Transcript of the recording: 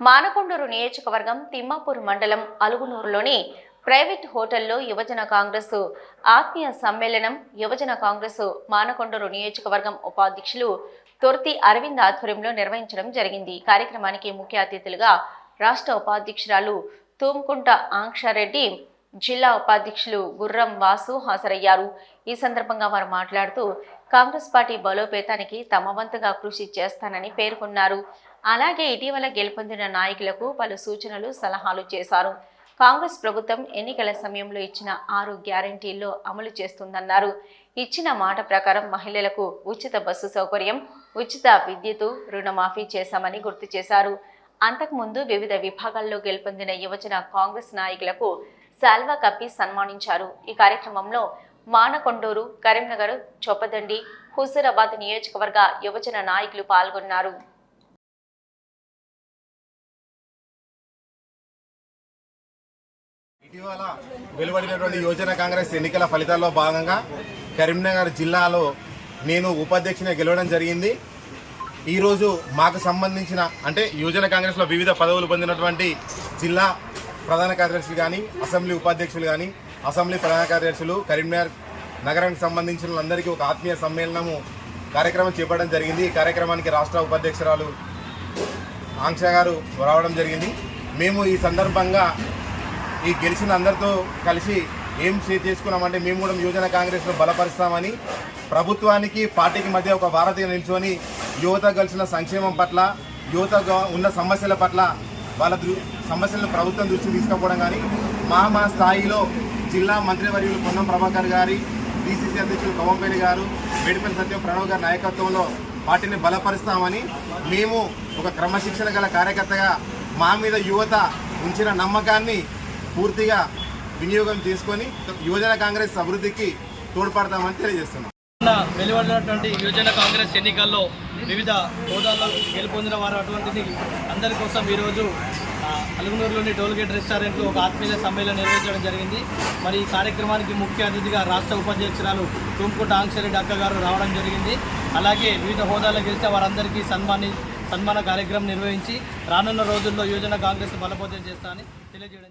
మానకొండూరు నియోజకవర్గం తిమ్మాపూర్ మండలం అలుగునూరులోని ప్రైవేట్ హోటల్లో యువజన కాంగ్రెస్ ఆత్మీయ సమ్మేళనం యువజన కాంగ్రెస్ మానకొండూరు నియోజకవర్గం ఉపాధ్యక్షులు తొర్తి అరవింద్ ఆధ్వర్యంలో నిర్వహించడం జరిగింది. కార్యక్రమానికి ముఖ్య అతిథులుగా రాష్ట్ర ఉపాధ్యక్షురాలు తూమ్కుంట ఆంక్షారెడ్డి జిల్లా ఉపాధ్యక్షులు గుర్రం వాసు హాజరయ్యారు. ఈ సందర్భంగా వారు మాట్లాడుతూ కాంగ్రెస్ పార్టీ బలోపేతానికి తమ వంతుగా కృషి చేస్తానని పేర్కొన్నారు. అలాగే ఇటీవల గెలుపొందిన నాయకులకు పలు సూచనలు సలహాలు చేశారు. కాంగ్రెస్ ప్రభుత్వం ఎన్నికల సమయంలో ఇచ్చిన ఆరు గ్యారంటీల్లో అమలు చేస్తుందన్నారు. ఇచ్చిన మాట ప్రకారం మహిళలకు ఉచిత బస్సు సౌకర్యం ఉచిత విద్యుత్ రుణమాఫీ చేశామని గుర్తు చేశారు. అంతకుముందు వివిధ విభాగాల్లో గెలుపొందిన యువజన కాంగ్రెస్ నాయకులకు శాల్వా కప్పి సన్మానించారు. ఈ కార్యక్రమంలో మానకొండూరు కరీంనగర్ చొప్పదండి హుజూరాబాద్ నియోజకవర్గ యువజన నాయకులు పాల్గొన్నారు. ఇటీవల వెలువడినటువంటి యువజన కాంగ్రెస్ ఎన్నికల ఫలితాల్లో భాగంగా కరీంనగర్ జిల్లాలో నేను ఉపాధ్యక్షుని గెలవడం జరిగింది. ఈరోజు మాకు సంబంధించిన అంటే యువజన కాంగ్రెస్లో వివిధ పదవులు పొందినటువంటి జిల్లా ప్రధాన కార్యదర్శులు కానీ అసెంబ్లీ ఉపాధ్యక్షులు కానీ అసెంబ్లీ ప్రధాన కార్యదర్శులు కరీంనగర్ నగరానికి సంబంధించిన అందరికీ ఒక ఆత్మీయ సమ్మేళనము కార్యక్రమం చేపట్టడం జరిగింది. ఈ కార్యక్రమానికి రాష్ట్ర ఉపాధ్యక్షురాలు ఆంక్ష గారు రావడం జరిగింది. మేము ఈ సందర్భంగా ఈ గెలిచిన అందరితో కలిసి ఏం చేసుకున్నామంటే మేము కూడా యువజన కాంగ్రెస్లో బలపరుస్తామని ప్రభుత్వానికి పార్టీకి మధ్య ఒక వారధిగా నిల్చొని యువత కలిసిన సంక్షేమం పట్ల యువత ఉన్న సమస్యల పట్ల వాళ్ళ సమస్యలను ప్రభుత్వం దృష్టికి తీసుకుపోవడం కానీ మా మా స్థాయిలో జిల్లా మంత్రివర్యులు పొన్నం ప్రభాకర్ గారి డిసిసి అధ్యక్షులు కవంపల్లి గారు మేడిపల్లి సత్యం ప్రణవ్ గారి నాయకత్వంలో వాటిని బలపరుస్తామని మేము ఒక క్రమశిక్షణ గల కార్యకర్తగా మా మీద యువత ఉంచిన నమ్మకాన్ని పూర్తిగా వినియోగం చేసుకొని యువజన కాంగ్రెస్ అభివృద్ధికి తోడ్పడతామని తెలియజేస్తున్నాం. వెలువడినటువంటి యువజన కాంగ్రెస్ ఎన్నికల్లో వివిధ హోదాల్లో గెలుపొందిన వారు అటువంటిది అందరి కోసం ఈరోజు అలుగునూరులోని టోల్గేట్ రెస్టారెంట్లో ఒక ఆత్మీయ సమ్మేళనం నిర్వహించడం జరిగింది. మరి ఈ కార్యక్రమానికి ముఖ్య అతిథిగా రాష్ట్ర ఉపాధ్యక్షురాలు తుమ్కుట ఆంక్షరెడ్డి అక్క గారు రావడం జరిగింది. అలాగే వివిధ హోదాల్లో గెలిచిన వారందరికీ సన్మాని సన్మాన కార్యక్రమం నిర్వహించి రానున్న రోజుల్లో యువజన కాంగ్రెస్ బలపోతం చేస్తామని తెలియజేయడం